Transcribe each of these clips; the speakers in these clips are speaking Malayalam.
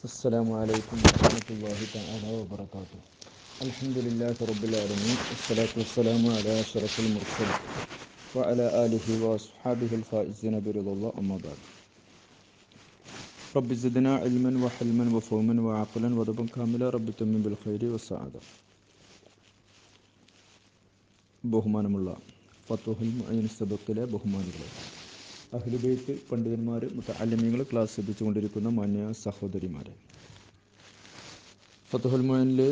السلام عليكم ورحمة الله تعالى وبركاته الحمد لله رب العالمين والصلاة والسلام على أشرف المرسلين وعلى آله وأصحابه الفائزين برضا الله أما بعد رب زدنا علما وحلما وفهما وعقلا ودبا كاملا رب تمن بالخير والسعادة ബഹുമാനമുള്ള ഫത്തുഹുൽ മുഅയ്യൻ സബക്കിലെ ബഹുമാനികളെ അഹ്ലുബൈത്ത് പണ്ഡിതന്മാർ മുത്തഅല്ലിമീങ്ങൾ ക്ലാസ് ശ്രദ്ധിച്ചുകൊണ്ടിരിക്കുന്ന മാന്യ സഹോദരിമാരെ. ഫത്തുഹുൽമോനിലെ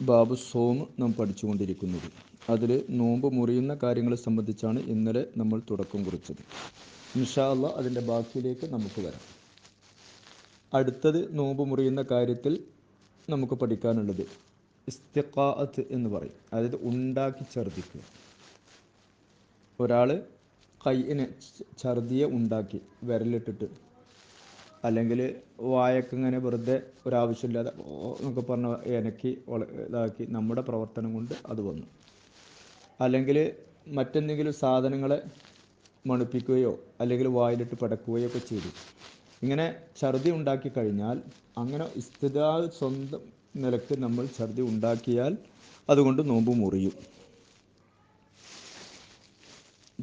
ബാബു സോം നാം പഠിച്ചുകൊണ്ടിരിക്കുന്നത്. അതിൽ നോമ്പ് മുറിയുന്ന കാര്യങ്ങളെ സംബന്ധിച്ചാണ് ഇന്നലെ നമ്മൾ തുടക്കം കുറിച്ചത്. ഇൻഷാ അള്ളാ അതിന്റെ ബാക്കിയിലേക്ക് നമുക്ക് വരാം. അടുത്തത് നോമ്പ് മുറിയുന്ന കാര്യത്തിൽ നമുക്ക് പഠിക്കാനുള്ളത് ഇസ്തിഖാഅത്ത് എന്ന് പറയും. അതായത് ഉണ്ടാക്കി ഛർദിക്കുക ഒരാൾ കൈയിനെ ഛർദിയെ ഉണ്ടാക്കി വിരലിട്ടിട്ട്. അല്ലെങ്കിൽ വായൊക്കെ ഇങ്ങനെ വെറുതെ ഒരാവശ്യമില്ലാതെ എന്നൊക്കെ പറഞ്ഞ എനക്കി ഇതാക്കി നമ്മുടെ പ്രവർത്തനം കൊണ്ട് അത് വന്നു. അല്ലെങ്കിൽ മറ്റെന്തെങ്കിലും സാധനങ്ങളെ മണുപ്പിക്കുകയോ അല്ലെങ്കിൽ വായിലിട്ട് പടക്കുകയോ ഒക്കെ ചെയ്തു. ഇങ്ങനെ ഛർദി ഉണ്ടാക്കി കഴിഞ്ഞാൽ അങ്ങനെ ഇസ്തിദാ സ്വന്തം നിലയ്ക്ക് നമ്മൾ ഛർദി ഉണ്ടാക്കിയാൽ അതുകൊണ്ട് നോമ്പ് മുറിയും.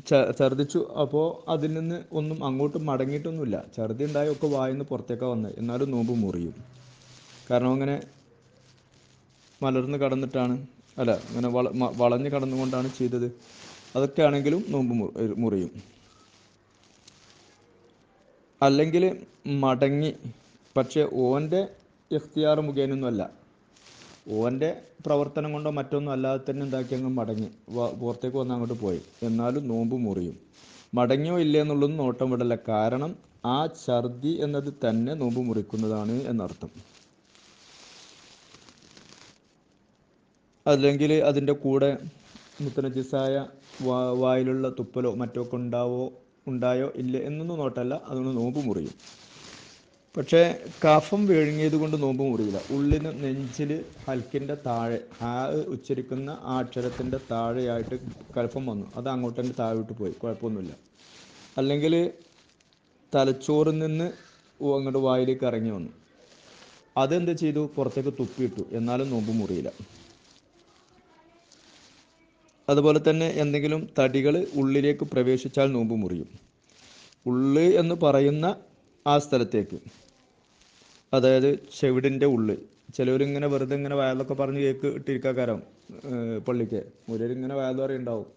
ഛർദിച്ചു അപ്പോൾ അതിൽ നിന്ന് ഒന്നും അങ്ങോട്ട് മടങ്ങിയിട്ടൊന്നുമില്ല. ഛർദി ഉണ്ടായൊക്കെ വായിന്ന് പുറത്തേക്കാണ് വന്നത് എന്നാലും നോമ്പ് മുറിയും. കാരണം അങ്ങനെ മലർന്ന് കടന്നിട്ടാണ് അല്ല അങ്ങനെ വള വളഞ്ഞ് കടന്നുകൊണ്ടാണ് ചെയ്തത്. അതൊക്കെ ആണെങ്കിലും നോമ്പ് മുറിയും. അല്ലെങ്കിൽ മടങ്ങി. പക്ഷേ ഓന്റെ ഇഖ്തിയാർ മുഖേനൊന്നുമല്ല. ഓന്റെ പ്രവർത്തനം കൊണ്ടോ മറ്റൊന്നും അല്ലാതെ തന്നെ എന്താക്കി അങ്ങ് മടങ്ങി. പുറത്തേക്ക് വന്ന് അങ്ങോട്ട് പോയി. എന്നാലും നോമ്പ് മുറിയും. മടങ്ങിയോ ഇല്ലേ എന്നുള്ളത് നോട്ടം വിടല്ല. കാരണം ആ ഛർദി എന്നത് തന്നെ നോമ്പ് മുറിക്കുന്നതാണ് എന്നർത്ഥം. അല്ലെങ്കിൽ അതിന്റെ കൂടെ മുത്തനജിസായ വായിലുള്ള തുപ്പലോ മറ്റോ ഒക്കെ ഉണ്ടാവോ ഉണ്ടായോ ഇല്ല എന്നൊന്നും നോട്ടല്ല. അതുകൊണ്ട് നോമ്പ് മുറിയും. പക്ഷേ കഫം വിഴുങ്ങിയത് കൊണ്ട് നോമ്പ് മുറിയില്ല. ഉള്ളിന് നെഞ്ചിൽ ഹൽക്കിന്റെ താഴെ ഹാ ഉച്ചരിക്കുന്ന ആ അക്ഷരത്തിന്റെ താഴെയായിട്ട് കഫം വന്നു. അത് അങ്ങോട്ട് തന്നെ താഴോട്ട് പോയി. കുഴപ്പമൊന്നുമില്ല. അല്ലെങ്കിൽ തലച്ചോറിൽ നിന്ന് അങ്ങോട്ട് വായിലേക്ക് ഇറങ്ങി വന്നു. അതെന്ത് ചെയ്തു? പുറത്തേക്ക് തുപ്പിയിട്ടു. എന്നാലും നോമ്പ് മുറിയില്ല. അതുപോലെ തന്നെ എന്തെങ്കിലും തടികൾ ഉള്ളിലേക്ക് പ്രവേശിച്ചാൽ നോമ്പ് മുറിയും. ഉള്ള് എന്ന് പറയുന്ന ആ സ്ഥലത്തേക്ക്. അതായത് ചെവിടിന്റെ ഉള്ളിൽ. ചിലവരിങ്ങനെ വെറുതെ ഇങ്ങനെ വയലൊക്കെ പറഞ്ഞ് കേക്ക് ഇട്ടിരിക്കാക്കാരം പള്ളിക്ക്. ഒരിങ്ങനെ വയൽ പറയുണ്ടാവും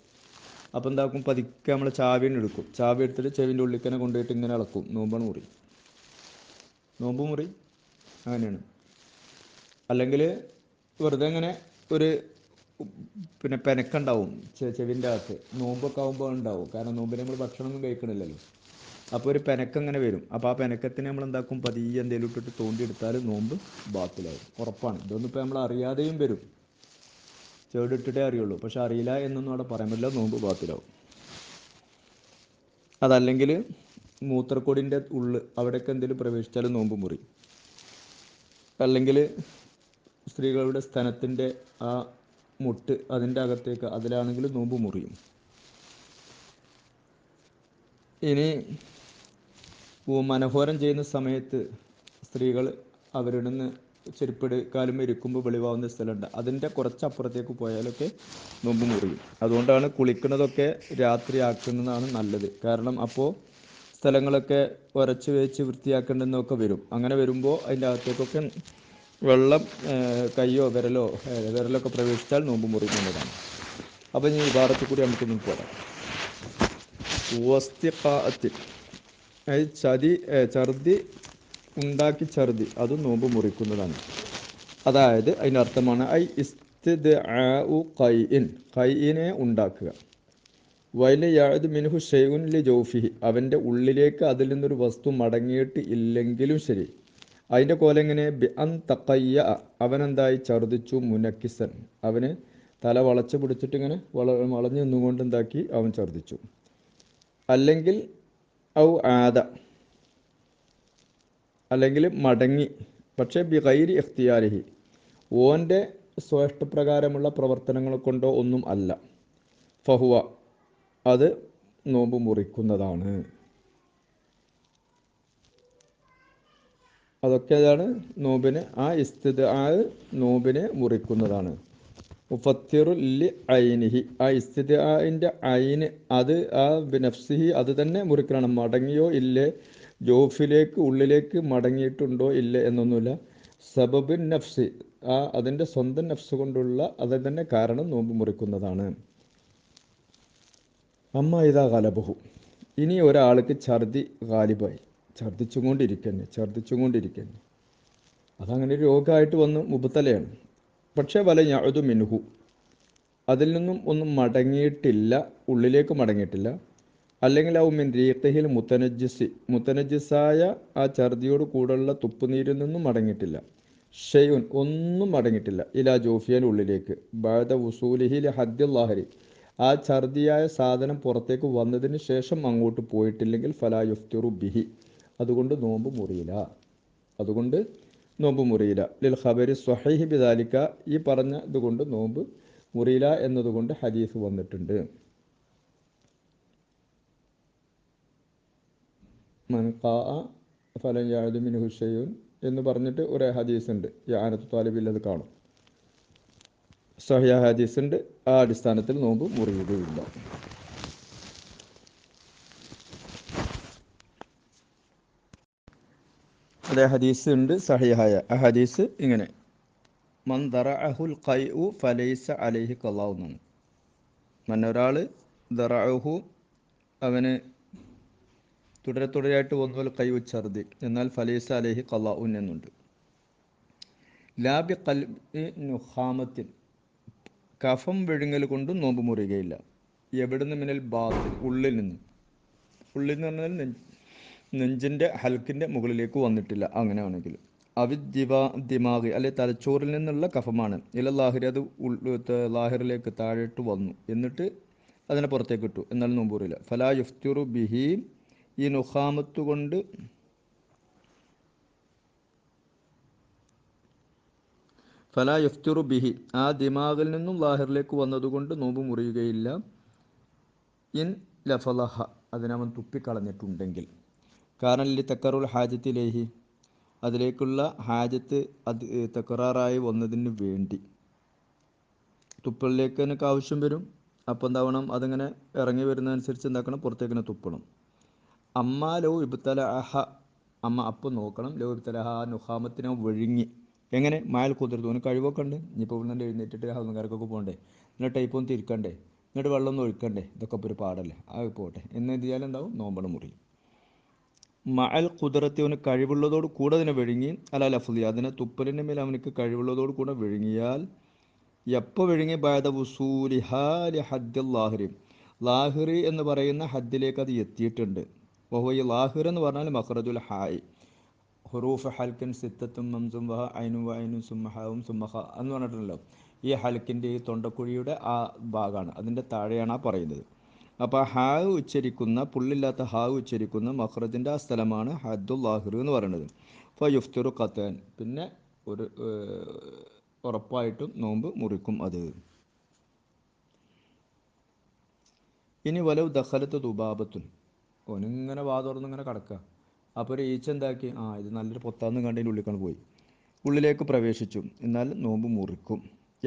അപ്പം എന്താക്കും? പതുക്കെ നമ്മൾ ചാവിനെ എടുക്കും. ചാവി എടുത്തിട്ട് ചെവിന്റെ ഉള്ളിക്കനെ കൊണ്ടുപോയിട്ട് ഇങ്ങനെ ഇളക്കും. നോമ്പാണ് മുറി. നോമ്പ് മുറി അങ്ങനെയാണ്. അല്ലെങ്കിൽ വെറുതെ ഇങ്ങനെ ഒരു പിന്നെ പെനക്കുണ്ടാവും. ചെവിന്റെ അകത്ത്. നോമ്പൊക്കെ ആകുമ്പോൾ ഉണ്ടാവും. കാരണം നോമ്പിന് നമ്മൾ ഭക്ഷണമൊന്നും കഴിക്കണില്ലല്ലോ. അപ്പോൾ ഒരു പെനക്കം ഇങ്ങനെ വരും. അപ്പോൾ ആ പെനക്കത്തിന് നമ്മൾ എന്താക്കും? പതിയെ എന്തെങ്കിലും ഇട്ടിട്ട് തോണ്ടിയെടുത്താൽ നോമ്പ് ബാത്തിലാവും. ഉറപ്പാണ്. ഇതൊന്നും ഇപ്പോൾ നമ്മൾ അറിയാതെയും വരും. ചേടിട്ടിട്ടേ അറിയുള്ളൂ. പക്ഷെ അറിയില്ല എന്നൊന്നും അവിടെ പറയാൻ പറ്റില്ല. നോമ്പ് ബാത്തിലാവും. അതല്ലെങ്കിൽ മൂത്രക്കൊടിന്റെ ഉള്ളിൽ അവിടെയൊക്കെ എന്തെങ്കിലും പ്രവേശിച്ചാലും നോമ്പ് മുറി. അല്ലെങ്കിൽ സ്ത്രീകളുടെ സ്ഥലത്തിന്റെ ആ മുട്ട് അതിന്റെ അകത്തേക്ക് അതിലാണെങ്കിൽ നോമ്പ് മുറിയും. ഇനി മനോഹരം ചെയ്യുന്ന സമയത്ത് സ്ത്രീകൾ അവരുടെ നിന്ന് കാലും ഇരിക്കുമ്പോൾ വെളിവാകുന്ന സ്ഥലമുണ്ട്. അതിന്റെ കുറച്ചപ്പുറത്തേക്ക് പോയാലൊക്കെ നോമ്പ് മുറിയും. അതുകൊണ്ടാണ് കുളിക്കുന്നതൊക്കെ രാത്രി ആക്കുന്നതാണ് നല്ലത്. കാരണം അപ്പോൾ സ്ഥലങ്ങളൊക്കെ ഉരച്ച് വെച്ച് വൃത്തിയാക്കേണ്ടെന്നൊക്കെ വരും. അങ്ങനെ വരുമ്പോൾ അതിന്റെ അകത്തേക്കൊക്കെ വെള്ളം കയ്യോ വിരലോ വിരലൊക്കെ പ്രവേശിച്ചാൽ നോമ്പ് മുറിക്കുന്നതാണ് അപ്പോൾ ഈ വിഭാഗത്തിൽ കൂടി നമുക്കൊന്നും പോരാം വസ്തിഖാത്തിൽ അതായത് ചതി ഛർദി ഉണ്ടാക്കി ഛർദി അത് നോമ്പ് മുറിക്കുന്നതാണ്. അതായത് അതിന്റെ അർത്ഥമാണ് ഐ ഇസ്തിദ് കൈഇൻ കൈഇനെ ഉണ്ടാക്കുക. വൈല യാത് മിനുഹു ഷെയ്ഉൻ ലി ജോഫിഹി. അവന്റെ ഉള്ളിലേക്ക് അതിൽ നിന്നൊരു വസ്തു മടങ്ങിയിട്ട് ഇല്ലെങ്കിലും ശരി. അതിന്റെ കോലെങ്ങനെ ബി അൻ തക്കയ്യ അവനെന്തായി? ഛർദിച്ചു മുനക്കിസൻ. അവന് തല വളച്ച് പിടിച്ചിട്ട് ഇങ്ങനെ വള വളഞ്ഞു നിന്നുകൊണ്ട് എന്താക്കി? അവൻ ഛർദിച്ചു അല്ലെങ്കിൽ ഔ ആദ. അല്ലെങ്കിൽ മടങ്ങി. പക്ഷേ ബിഹൈരി എഫ്തിയാരിഹി ഓന്റെ സ്വേഷ്ടപ്രകാരമുള്ള പ്രവർത്തനങ്ങൾ കൊണ്ടോ ഒന്നും അല്ല. ഫഹുവ. അത് നോമ്പ് മുറിക്കുന്നതാണ്. അതൊക്കെയാണ് നോമ്പിനെ ആ ഇസ്തിദ് ആ നോമ്പിനെ മുറിക്കുന്നതാണ്. മുഫത്തിറുല്ലി ഐനിഹി. ആ ഇസ്തിദാഇന്റെ ഐന് അത് ആ ബിനഫ്സിഹി അത് തന്നെ മുറിക്കണം. മടങ്ങിയോ ഇല്ലേ? ജോഫിലേക്ക് ഉള്ളിലേക്ക് മടങ്ങിയിട്ടുണ്ടോ ഇല്ല എന്നൊന്നുമില്ല. സബബിൻ നഫ്സി. ആ അതിന്റെ സ്വന്തം നഫ്സ് കൊണ്ടുള്ള അത് തന്നെ കാരണം നോമ്പ് മുറിക്കുന്നതാണ്. അമ്മ ഇതാ കലബഹു ഇനി ഒരാൾക്ക് ഛർദി ഗാലിബായി. ഛർദിച്ചുകൊണ്ടിരിക്കന്നെ ഛർദിച്ചുകൊണ്ടിരിക്കന്നെ. അതങ്ങനെ രോഗമായിട്ട് വന്ന് മുബത്തലയാണ്. പക്ഷേ വല ഞാതു മിൻഹു. അതിൽ നിന്നും ഒന്നും മടങ്ങിയിട്ടില്ല ഉള്ളിലേക്ക് മടങ്ങിയിട്ടില്ല. അല്ലെങ്കിൽ ആ മിൻ റീഖഹിൽ മുത്തനജിസി മുത്തനജിസായ ആ ഛർദിയോട് കൂടെയുള്ള തുപ്പുനീരിൽ നിന്നും മടങ്ങിയിട്ടില്ല. ഷെയ്യുൻ ഒന്നും മടങ്ങിയിട്ടില്ല. ഇലാ ജോഫിയൻ ഉള്ളിലേക്ക്. ബാദ ഉസൂലിഹിൽ ഹദ്ദുല്ലാഹരി. ആ ഛർദിയായ സാധനം പുറത്തേക്ക് വന്നതിന് ശേഷം അങ്ങോട്ട് പോയിട്ടില്ലെങ്കിൽ ഫലാ യുഫ്തിറു ബിഹി. അതുകൊണ്ട് നോമ്പ് മുറിയില്ല. അതുകൊണ്ട് നോമ്പ് മുറിയില. ലിൽ ഖബരി സ്വഹീഹി ബിദാലിക്ക ഈ പറഞ്ഞ ഇതുകൊണ്ട് നോമ്പ് മുറിയില എന്നതുകൊണ്ട് ഹദീസ് വന്നിട്ടുണ്ട്. മൻ ഖാ ഫലൻ യാദു മിൻഹു ഷൈഉൻ എന്ന് പറഞ്ഞിട്ട് ഒരു ഹദീസ് ഉണ്ട് യാനത്ത് താലിബിൽ അത് കാണും. സഹിയ ഹദീസ് ഉണ്ട് ആ അടിസ്ഥാനത്തിൽ നോമ്പ് മുറിയുകയില്ല. അതേ ഹദീസ് ഉണ്ട് സഹിഹായ ആ ഹദീസ് ഇങ്ങനെ. മൻ ദറഅഹുൽ ഖൈഉ ഫലൈസ അലൈഹി എന്നാണ് മന്നൊരാൾ ദറഅഹു അവന് തുടരെ തുടരെയായിട്ട് ഒന്നുപോലെ കൈ ഛർദി എന്നാൽ ഫലീസ അലഹി ഖലാഉൻ എന്നുണ്ട്. ലാബി കൽഹാമത്തിൽ കഫം വിഴുങ്ങൽ കൊണ്ടും നോമ്പ് മുറിയുകയില്ല. എവിടുന്ന് മിനൽ ബാത്തിൽ? ഉള്ളിൽ നിന്ന്. ഉള്ളിൽ നിന്ന് പറഞ്ഞാൽ നെഞ്ചിന്റെ ഹൽക്കിന്റെ മുകളിലേക്ക് വന്നിട്ടില്ല. അങ്ങനെയാണെങ്കിൽ. അവി ദിവാ ദിമാഗ് അല്ലെ തലച്ചോറിൽ നിന്നുള്ള കഫമാണ്. ഇല്ല ലാഹിരി അത് ലാഹിറിലേക്ക് താഴോട്ട് വന്നു. എന്നിട്ട് അതിനെ പുറത്തേക്ക് ഇട്ടു. എന്നാൽ നോമ്പൂറില്ല ഫലാ യുഫ്തിറു ബിഹി ഈ നുഹാമത്ത് കൊണ്ട് ഫലാ യുഫ്തിറു ബിഹി ആ ദിമാഗിൽ നിന്നും ലാഹിറിലേക്ക് വന്നതുകൊണ്ട് നോമ്പ് മുറിയുകയില്ല. ഇൻ ലഫലഹ അതിനവൻ തുപ്പിക്കളഞ്ഞിട്ടുണ്ടെങ്കിൽ. കാരണം ലി തക്കറുൽ ഹാജത്തിലേഹി. അതിലേക്കുള്ള ഹാജത്ത് അത് തക്കറാറായി വന്നതിന് വേണ്ടി. തുപ്പലിലേക്ക് എനിക്ക് ആവശ്യം വരും. അപ്പോൾ എന്താവണം അതിങ്ങനെ ഇറങ്ങി വരുന്നതനുസരിച്ച് എന്താക്കണം? പുറത്തേക്കിനെ തുപ്പണം. അമ്മ ലോ ഇബ്തല അഹ അമ്മ അപ്പം നോക്കണം. ലോ ഇബ്തല ഹ നുഹാമത്തിനെ വിഴുങ്ങി. എങ്ങനെ? മായൽ കുതിർത്തു. ഓന് കഴിവൊക്കെ ഉണ്ട്. ഇനിയിപ്പോൾ ഇവിടെ നിന്ന് എഴുന്നേറ്റിട്ട് ഹൗന്നുകാർക്കൊക്കെ പോകണ്ടേ? ടൈപ്പ് ഒന്ന് തിരിക്കണ്ടേ? എന്നിട്ട് വെള്ളം ഒഴിക്കണ്ടേ? ഇതൊക്കെ ഇപ്പോൾ ഒരു പാടല്ലേ. ആ പോട്ടെ എന്ന് എന്താവും നോമ്പണം മുറി മഅൽ കുതിരത്തി അവന് കഴിവുള്ളതോട് കൂടെ അതിനെ വിഴുങ്ങി അല്ല ലഫ്ലി അതിനെ തുപ്പലിന്റെ മേൽ അവനക്ക് കഴിവുള്ളതോട് കൂടെ വിഴുങ്ങിയാൽ എപ്പോൾ വിഴുങ്ങി? ബാദ വസൂലി ഹാലി ഹദ്ദിൽ ലാഹിരി ലാഹിറി എന്ന് പറയുന്ന ഹദ്ദിലേക്ക് അത് എത്തിയിട്ടുണ്ട്. ഈ ലാഹിർ എന്ന് പറഞ്ഞാൽ മഖറജുൽ ഹായ്. ഹുറൂഫ് ഹൽക്കൻ സിത്തത്തും മംസും വഹ ഐനു വൈനും സുമ്മഹാവും സുമ്മഹ എന്ന് പറഞ്ഞിട്ടുണ്ടല്ലോ. ഈ ഹൽക്കിന്റെ ഈ തൊണ്ടക്കുഴിയുടെ ആ ഭാഗമാണ്. അതിന്റെ താഴെയാണ് ആ പറയുന്നത്. അപ്പോൾ ഹാ ഉച്ചരിക്കുന്ന പുള്ളില്ലാത്ത ഹാ ഉച്ചരിക്കുന്ന മഹ്റജിന്റെ ആ സ്ഥലമാണ് ഹദ്ദുല്ലാഹിർ എന്ന് പറയുന്നത്. അപ്പോൾ യുഫ്തിറു ഖത്താൻ. പിന്നെ ഒരു ഉറപ്പായിട്ടും നോമ്പ് മുറിക്കും അത്. ഇനി വലവ് ദഹലത്ത് ദുബാബത്തുൻ. വാ തുറന്നിങ്ങനെ കടക്കുക അപ്പോൾ ഒരു ഈച്ച എന്താക്കി? ആ ഇത് നല്ലൊരു പൊത്താന്ന് കണ്ടതിന്റെ ഉള്ളിക്കാണ് പോയി. ഉള്ളിലേക്ക് പ്രവേശിച്ചു. എന്നാൽ നോമ്പ് മുറിക്കും.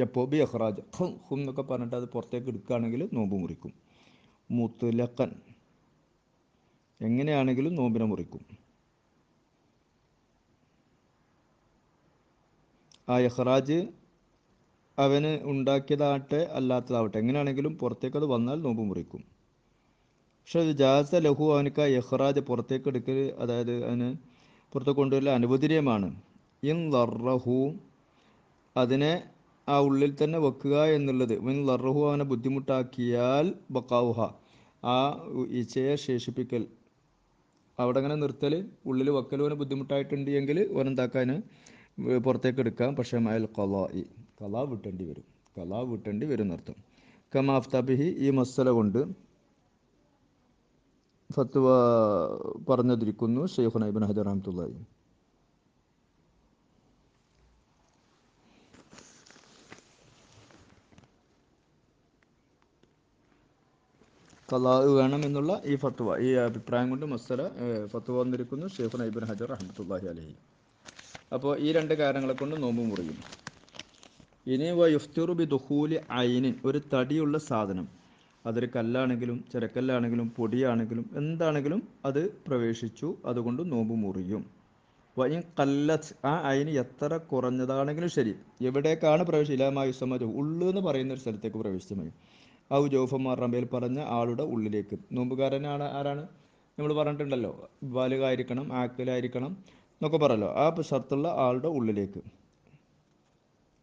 എപ്പോൾ ബി അഹ്റാജ് ഹും എന്നൊക്കെ പറഞ്ഞിട്ട് അത് പുറത്തേക്ക് എടുക്കുകയാണെങ്കിൽ നോമ്പ് മുറിക്കും. മുത്തുലക്കൻ എങ്ങനെയാണെങ്കിലും നോമ്പിനെ മുറിക്കും. ആ യഹ്റാജ് അവന് ഉണ്ടാക്കിയതാവട്ടെ അല്ലാത്തതാവട്ടെ എങ്ങനെയാണെങ്കിലും പുറത്തേക്ക് അത് വന്നാൽ നോമ്പ് മുറിക്കും. പക്ഷെ അത് ജാസ ലഹു അവനക്ക് ആ യഹ്റാജ് പുറത്തേക്ക് എടുക്കൽ അതായത് അവന് പുറത്തേക്ക് കൊണ്ടുവരൽ അനുവദനീയമാണ്. ഇൻ ലറഹു അതിനെ ആ ഉള്ളിൽ തന്നെ വെക്കുക എന്നുള്ളത്. മിൻ ലർഹു അവനെ ബുദ്ധിമുട്ടാക്കിയാൽ ബക്കാവുഹ ആ ഈച്ചയെ ശേഷിപ്പിക്കൽ. അവിടെ അങ്ങനെ നിർത്തൽ. ഉള്ളിൽ വെക്കൽ. അവന് ബുദ്ധിമുട്ടായിട്ടുണ്ട് എങ്കിൽ ഓനെന്താക്കാൻ പുറത്തേക്ക് എടുക്കാം. പക്ഷേ മയൽ കലാ ഈ കലാ വിട്ടേണ്ടി വരും. കലാ വിട്ടേണ്ടി വരും എന്നർത്ഥം. കമാഫ്താബിഹി ഈ മസല കൊണ്ട് ഫത്വ പറഞ്ഞതിരിക്കുന്നു ഷെയ്ഖുൻ ഇബ്ൻ ഹജർ റഹ്മത്തുള്ളാഹി കലാ വേണം എന്നുള്ള ഈ ഫത്വ ഈ അഭിപ്രായം കൊണ്ട് മസ്സല ഫത്വ വന്നിരിക്കുന്നു ഷെയ്ഖുൻ ഇബ്നു ഹജർ റഹ്മത്തുള്ളാഹി അലഹി. അപ്പോൾ ഈ രണ്ട് കാരണങ്ങളെ കൊണ്ട് നോമ്പ് മുറിയും. ഇനി വ യുഫ്തിറു ബി ദുഹൂലി ഐനിൻ ഒരു തടിയുള്ള സാധനം. അതൊരു കല്ലാണെങ്കിലും ചിരക്കല്ലാണെങ്കിലും പൊടിയാണെങ്കിലും എന്താണെങ്കിലും അത് പ്രവേശിച്ചു അതുകൊണ്ട് നോമ്പ് മുറിയും. വൈൻ കല്ലത്ത് ആ അയിന് എത്ര കുറഞ്ഞതാണെങ്കിലും ശരി. എവിടേക്കാണ് പ്രവേശിച്ചത്? ഇലാമായുസമജ് ഉള്ളു എന്ന് പറയുന്ന ഒരു സ്ഥലത്തേക്ക് പ്രവേശിച്ചു മതി. ഔ ജോഫമാർ റമ്പയിൽ പറഞ്ഞ ആളുടെ ഉള്ളിലേക്ക്. നോമ്പുകാരനാണ് ആരാണ്? നമ്മൾ പറഞ്ഞിട്ടുണ്ടല്ലോ ബാലുകായിരിക്കണം ആക്കലായിരിക്കണം എന്നൊക്കെ പറയല്ലോ ആ ഷർത്തുള്ള ആളുടെ ഉള്ളിലേക്ക്.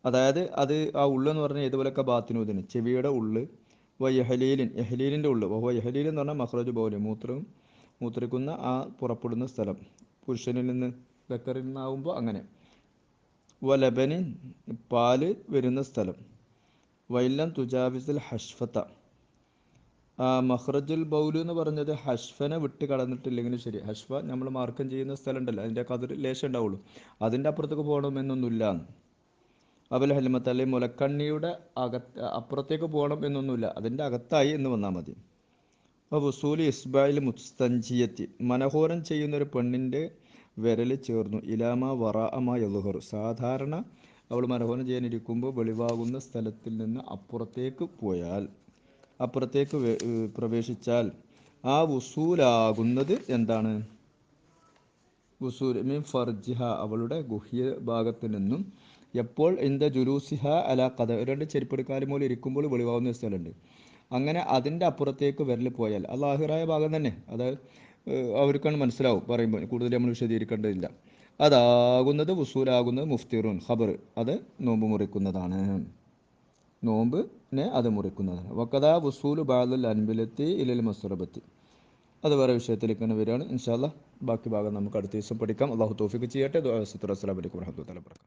അതായത് അത് ആ ഉള്ളെന്ന് പറഞ്ഞാൽ ഏതുപോലൊക്കെ ബാത്തിനൂതിന് ചെവിയുടെ ഉള്ള് വ യഹലീലിൻ യഹലീലിന്റെ ഉള്ളു. വ യഹലീൽ എന്ന് പറഞ്ഞാൽ മഹ്റജ് പോലെ മൂത്രവും മൂത്രിക്കുന്ന ആ പുറപ്പെടുന്ന സ്ഥലം. പുരുഷനിൽ നിന്ന് ബക്കറിൽ നിന്നാവുമ്പോൾ അങ്ങനെ. വലബനിൻ ലബനിൻ പാൽ വരുന്ന സ്ഥലം. വൈലം തുജാവിസിൽ ഹഷ്ഫത്ത മഹ്റജുൽ ബൗലു എന്ന് പറഞ്ഞത് ഹഷ്ഫനെ വിട്ട് കടന്നിട്ടില്ലെങ്കിലും ശരി. ഹഷ്ഫ നമ്മൾ മാർക്കം ചെയ്യുന്ന സ്ഥലം ഉണ്ടല്ലോ അതിന്റെ കതിർ ലേശം ഉണ്ടാവുള്ളൂ. അതിന്റെ അപ്പുറത്തേക്ക് പോകണമെന്നൊന്നുമില്ല. അബുൽ ഹെൽമത്ത് അല്ലെങ്കിൽ മുലക്കണ്ണിയുടെ അകത്ത് അപ്പുറത്തേക്ക് പോകണം എന്നൊന്നുമില്ല. അതിന്റെ അകത്തായി എന്ന് വന്നാൽ മതി. അപ്പോൾ വസൂലി ഇസ്ബായിൽ മുസ്തഞ്ചിയത്തി മനഹോരം ചെയ്യുന്ന ഒരു പെണ്ണിന്റെ വിരൽ ചേർന്നു. ഇലാമ വറാഅമ യലുഹർ സാധാരണ അവൾ മരഹോനം ചെയ്യാനിരിക്കുമ്പോൾ വെളിവാകുന്ന സ്ഥലത്തിൽ നിന്ന് അപ്പുറത്തേക്ക് പോയാൽ അപ്പുറത്തേക്ക് പ്രവേശിച്ചാൽ ആ വസൂലാകുന്നത് എന്താണ്? വസൂൽ മീൻ ഫർജിഹ അവളുടെ ഗുഹ്യ ഭാഗത്തു നിന്നും എപ്പോൾ ഇന്ത ജുലൂസിഹ അല കഥ രണ്ട് ചെരുപ്പെടുക്കാരും മൂലം ഇരിക്കുമ്പോൾ വെളിവാകുന്ന സ്ഥലമുണ്ട്. അങ്ങനെ അതിന്റെ അപ്പുറത്തേക്ക് വിരൽ പോയാൽ അത് ആഹിറായ ഭാഗം തന്നെ. അത് അവർക്കാണ് മനസ്സിലാവും പറയുമ്പോൾ കൂടുതൽ നമ്മൾ വിശദീകരിക്കേണ്ടതില്ല. അതാകുന്നത് വസൂലാകുന്നത് മുഫ്തിറുൻ ഖബർ. അത് നോമ്പ് മുറിക്കുന്നതാണ്. നോമ്പിനെ അത് മുറിക്കുന്നതാണ്. വക്കതാ വസൂൽ ബാദുൽ അൻബിലത്തി ഇലൽ മസുറബത്തി. അത് വേറെ വിഷയത്തിലേക്ക് തന്നെ വരികയാണ് ഇൻഷാല്ല ബാക്കി ഭാഗം നമുക്ക് അടുത്ത ദിവസം പഠിക്കാം. അള്ളാഹു തോഫിക്ക് ചെയ്യട്ടെ. വറഹമത്തുള്ള വർക്കാത്തു